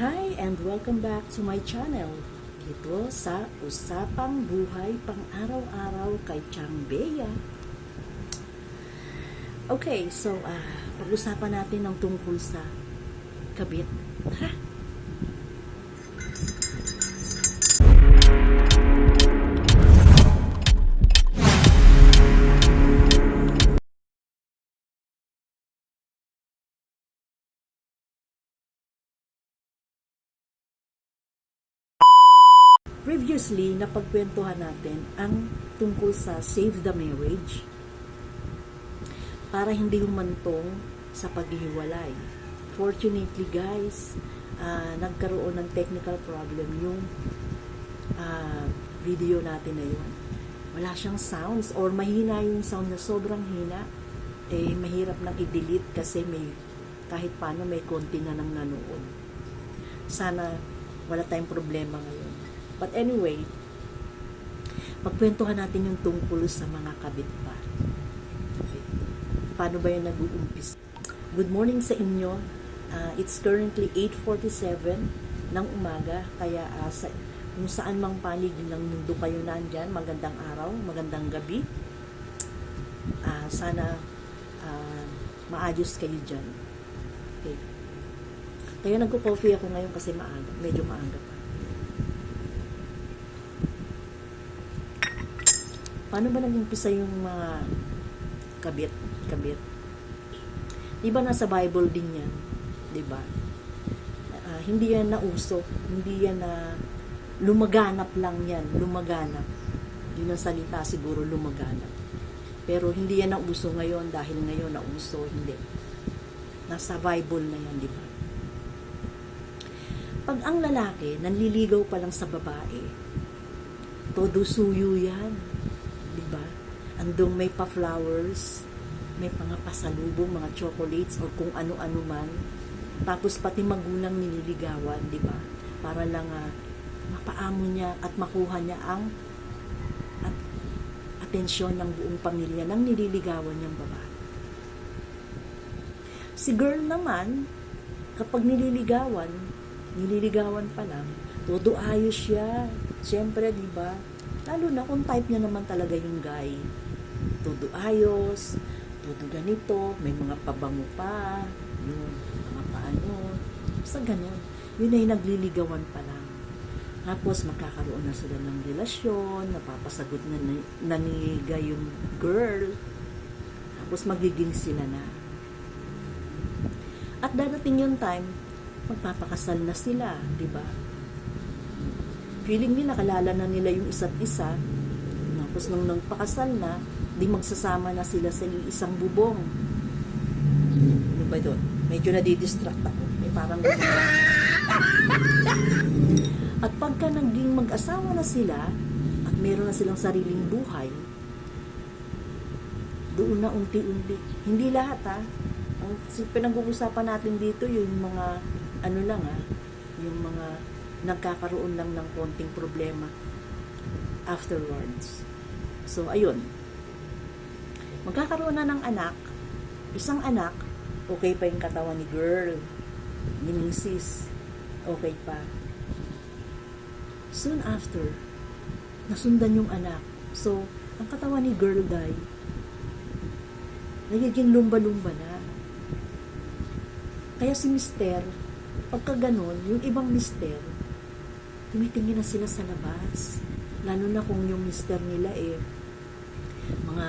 Hi and welcome back to my channel. Dito sa Usapang Buhay Pang-Araw-Araw kay Chang Bea. Okay, so ah pag-usapan natin ng tungkol sa kabit. Tara! Previously, napagkwentuhan natin ang tungkol sa Save the Marriage para hindi humantong sa paghihiwalay. Fortunately guys, ah, nagkaroon ng technical problem yung ah, video natin na yun. Wala siyang sounds or mahina yung sound na sobrang hina. Eh, mahirap nang i-delete kasi may kahit paano may konti na nang nanood. Sana wala tayong problema ngayon. But anyway, pagkwentuhan natin yung tungkol sa mga kabit pa. Okay. Paano ba yung nag-uumpis? Good morning sa inyo. Ah, it's currently 8.47 ng umaga. Kaya ah, sa, kung saan mang panig ng mundo kayo nandyan, magandang araw, magandang gabi. Ah, sana ah, maayos kayo dyan. Okay. Kaya nagko-coffee ako ngayon kasi maaga, medyo maaga pa. Paano ba nag-umpisa yung mga kabit, kabit? Di ba nasa Bible din yan? Di ba? Ah, hindi yan nauso. Hindi yan na lumaganap lang yan. Lumaganap. Yun ang salita siguro lumaganap. Pero hindi yan nauso ngayon dahil ngayon nauso. Hindi. Nasa Bible na yan, di ba? Pag ang lalaki nanliligaw pa lang sa babae, todo suyo yan. Di ba? Andong may pa-flowers, may mga pasalubong, mga chocolates, o kung ano-ano man. Tapos pati magulang nililigawan, di ba? Para lang ah, mapaamo niya at makuha niya ang at, atensyon ng buong pamilya ng nililigawan niyang babae. Si girl naman, kapag nililigawan, nililigawan pa lang, todo ayos siya. Siyempre, di ba? Lalo na kung type niya naman talaga yung guy. Todo ayos, todo ganito, may mga pabango pa, yun, mga paano. Sa ganun, yun ay nagliligawan pa lang. Tapos magkakaroon na sila ng relasyon, napapasagot na, ni- na ni guy yung girl. Tapos magiging sila na. At darating yung time, magpapakasal na sila, di ba? Feeling nila, kalala na nila yung isa't isa. Tapos nung nagpakasal na, di magsasama na sila sa isang bubong. Ano ba doon? Medyo nadidistract ako. May parang At pagka naging mag-asawa na sila, at meron na silang sariling buhay, doon na unti-unti. Hindi lahat ha. Ang si- pinag-uusapan natin dito yung mga ano lang ha, yung mga nagkakaroon lang ng konting problema afterwards. So ayun. Magkakaroon na ng anak, isang anak, okay pa yung katawan ni girl, ni misis, okay pa. Soon after, nasundan yung anak. So, ang katawan ni girl die, nagiging lumba-lumba na. Kaya si mister, pagka ganun, yung ibang mister, tumitingin na sila sa labas. Lalo na kung yung mister nila eh, mga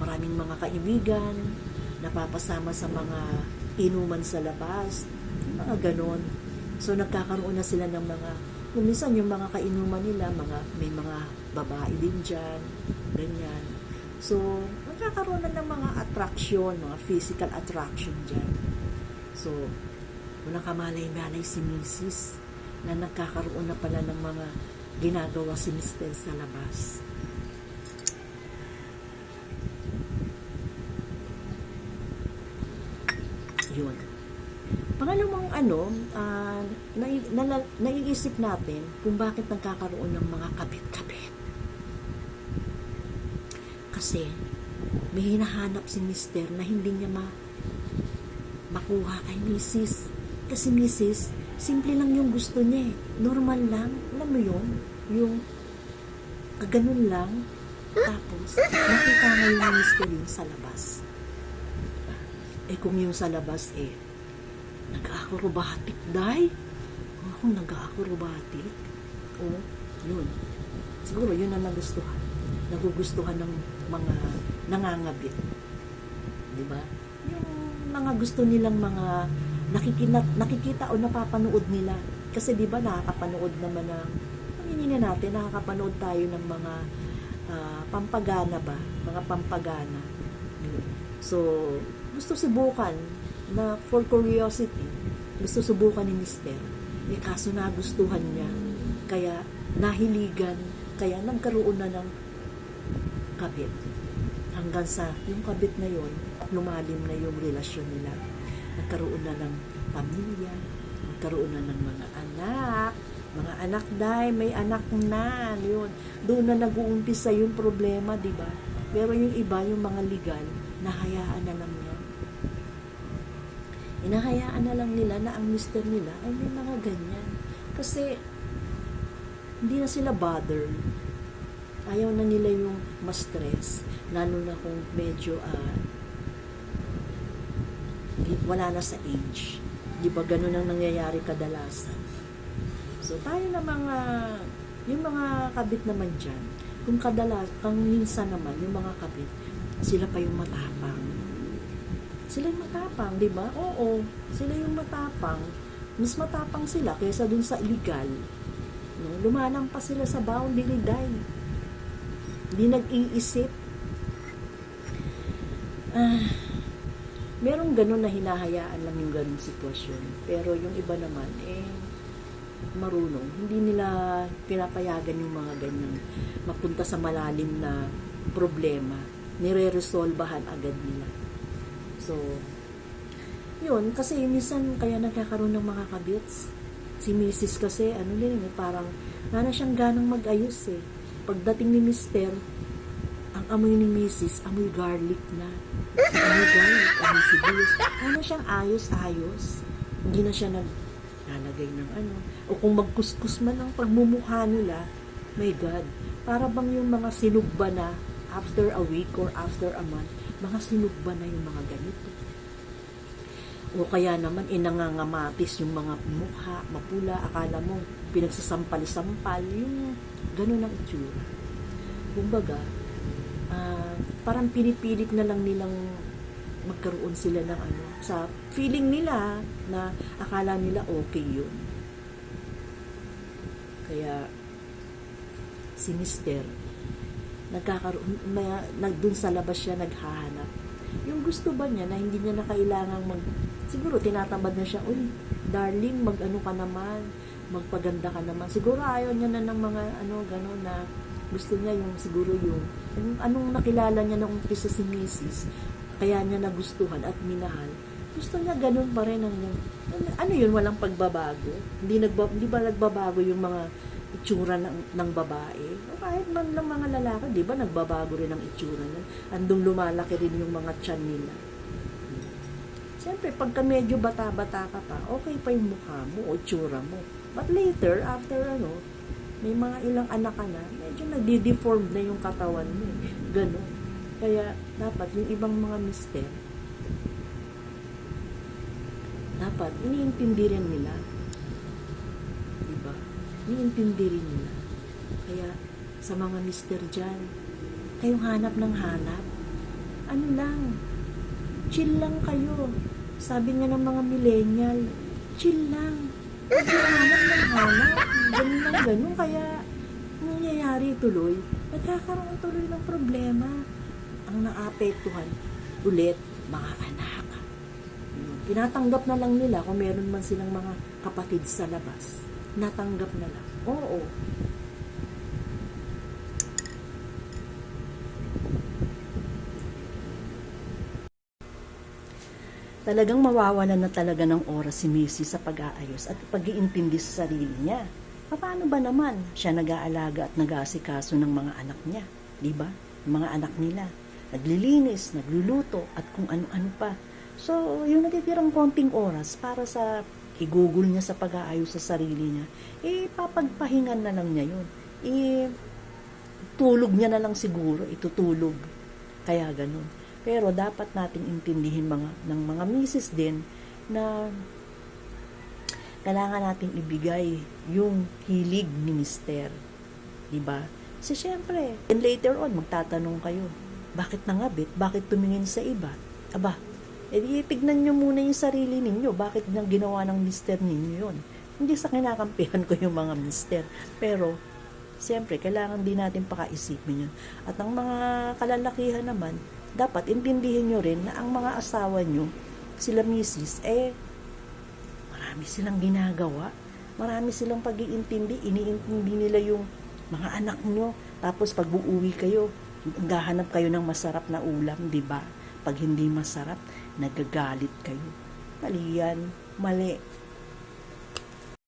maraming mga kaibigan, napapasama sa mga inuman sa labas, mga ganon. So nagkakaroon na sila ng mga, minsan yung mga kainuman nila, mga, may mga babae din dyan, ganyan. So, nagkakaroon na ng mga attraction, mga physical attraction dyan. So, walang kamalay-malay si Mrs. na nagkakaroon na pala ng mga ginagawa si Mr. sa labas. Yun. Pangalawang ano, nala- naiisip natin kung bakit nagkakaroon ng mga kabit-kabit. Kasi, may hinahanap si Mister na hindi niya ma makuha kay Mrs. Kasi misis, simple lang yung gusto niya eh. Normal lang. Alam mo yun? Yung kaganon lang. Tapos, nakita ngayon ni Mr. yun sa labas. Eh kung yung sa labas eh, nag-acrobatic. Oh, kung nag-acrobatic, oh, yun. Siguro yun ang nagustuhan. Nagugustuhan ng mga nangangabit. Di ba? Yung mga gusto nilang mga nakikita, nakikita o napapanood nila. Kasi di ba nakakapanood naman ng pamilya natin, nakakapanood tayo ng mga ah, pampagana ba? Mga pampagana. So, gusto subukan na for curiosity, gusto subukan ni Mister. Eh kaso nagustuhan niya. Kaya nahiligan, kaya nagkaroon na ng kabit. Hanggang sa yung kabit na yon lumalim na yung relasyon nila. Nagkaroon na ng pamilya, nagkaroon na ng mga anak, mga anak dahil may anak na, yun. Doon na nag-uumpisa yung problema, di ba? Pero yung iba, yung mga legal, nahayaan na lang yan. Inahayaan na lang nila na ang mister nila ay may mga ganyan. Kasi, hindi na sila bothered. Ayaw na nila yung ma-stress. Lalo na kung medyo ah, wala na sa age. Di ba ganun ang nangyayari kadalasan? So tayo na mga, yung mga kabit naman dyan, kung kadalas, kung minsan naman, yung mga kabit, sila pa yung matapang. Sila yung matapang, di ba? Oo, sila yung matapang. Mas matapang sila kaysa dun sa illegal. No? Lumanang pa sila sa boundary dahil hindi nag-iisip. Ah, merong ganun na hinahayaan lang yung ganung sitwasyon. Pero yung iba naman, eh, marunong. Hindi nila pinapayagan yung mga ganyang mapunta sa malalim na problema. Nire-resolbahan agad nila. So, yun, kasi minsan kaya nagkakaroon ng mga kabits. Si Mrs. kasi, ano din, eh, parang wala siyang ganang mag-ayos eh. Pagdating ni Mister, ang amoy ni Mrs. amoy garlic na. Amoy garlic, amoy sibuyas. Ano siyang ayos-ayos. Hindi na siya nag lalagay ng ano. O kung magkuskus man ang pagmumukha nila, my God, para bang yung mga sinugba na after a week or after a month, mga sinugba na yung mga ganito. O kaya naman, inangangamatis yung mga mukha, mapula, akala mo, pinagsasampal-sampal, yung ganun ang itsura. Kumbaga, ah, parang pinipilit na lang nilang magkaroon sila ng ano, sa feeling nila na akala nila okay yun. Kaya, si Mister, nagkakaroon, may, nag, dun sa labas siya naghahanap. Yung gusto ba niya na hindi niya na kailangang mag, siguro tinatamad na siya, uy, darling, mag-ano ka naman, magpaganda ka naman. Siguro ayaw niya na ng mga, ano, gano'n na, gusto niya yung, siguro yung, yung anong nakilala niya na umpisa si Mrs., kaya niya nagustuhan at minahal, gusto niya ganun pa rin ang ano yun walang pagbabago hindi nagba, hindi ba nagbabago yung mga itsura ng, ng babae o kahit man ng mga lalaki di ba nagbabago rin ang itsura nun andong lumalaki rin yung mga tiyan nila Siyempre, pagka medyo bata-bata ka pa, okay pa yung mukha mo o itsura mo. But later, after ano, may mga ilang anak ka na, medyo nagdi-deform na yung katawan mo. eh. Kaya, dapat yung ibang mga mister, dapat iniintindi rin nila. Diba? Iniintindi rin nila. Kaya, sa mga mister dyan, kayong hanap ng hanap. Ano lang, chill lang kayo. Sabi nga ng mga millennial, chill lang. Ganun lang ganun. Kaya, ang nangyayari tuloy, nagkakaroon tuloy ng problema. Ang naapektuhan, ulit, mga anak. Pinatanggap na lang nila kung meron man silang mga kapatid sa labas. Natanggap na lang. Oo. Talagang mawawalan na talaga ng oras si Missy sa pag-aayos at pag-iintindi sa sarili niya. Paano ba naman siya nag-aalaga at nag-aasikaso ng mga anak niya? Di ba? Mga anak nila. Naglilinis, nagluluto, at kung ano-ano pa. So, yung natitirang konting oras para sa igugol niya sa pag-aayos sa sarili niya, eh, papagpahingan na lang niya yun. Eh, tulog niya na lang siguro, itutulog. Kaya ganun. Pero dapat nating intindihin mga, ng mga misis din na kailangan nating ibigay yung hilig ni mister. Diba? Kasi syempre, and later on, magtatanong kayo, bakit nangabit? Bakit tumingin sa iba? Aba, edi tignan nyo muna yung sarili ninyo. Bakit nang ginawa ng mister ninyo yun? Hindi sa kinakampihan ko yung mga mister. Pero, siyempre, kailangan din natin pakaisipin yun. At ang mga kalalakihan naman, dapat intindihin nyo rin na ang mga asawa nyo, sila misis, eh, marami silang ginagawa. Marami silang pag-iintindi. Iniintindi nila yung mga anak nyo. Tapos pag uuwi kayo, gahanap kayo ng masarap na ulam, di ba? Pag hindi masarap, nagagalit kayo. Mali yan. Mali.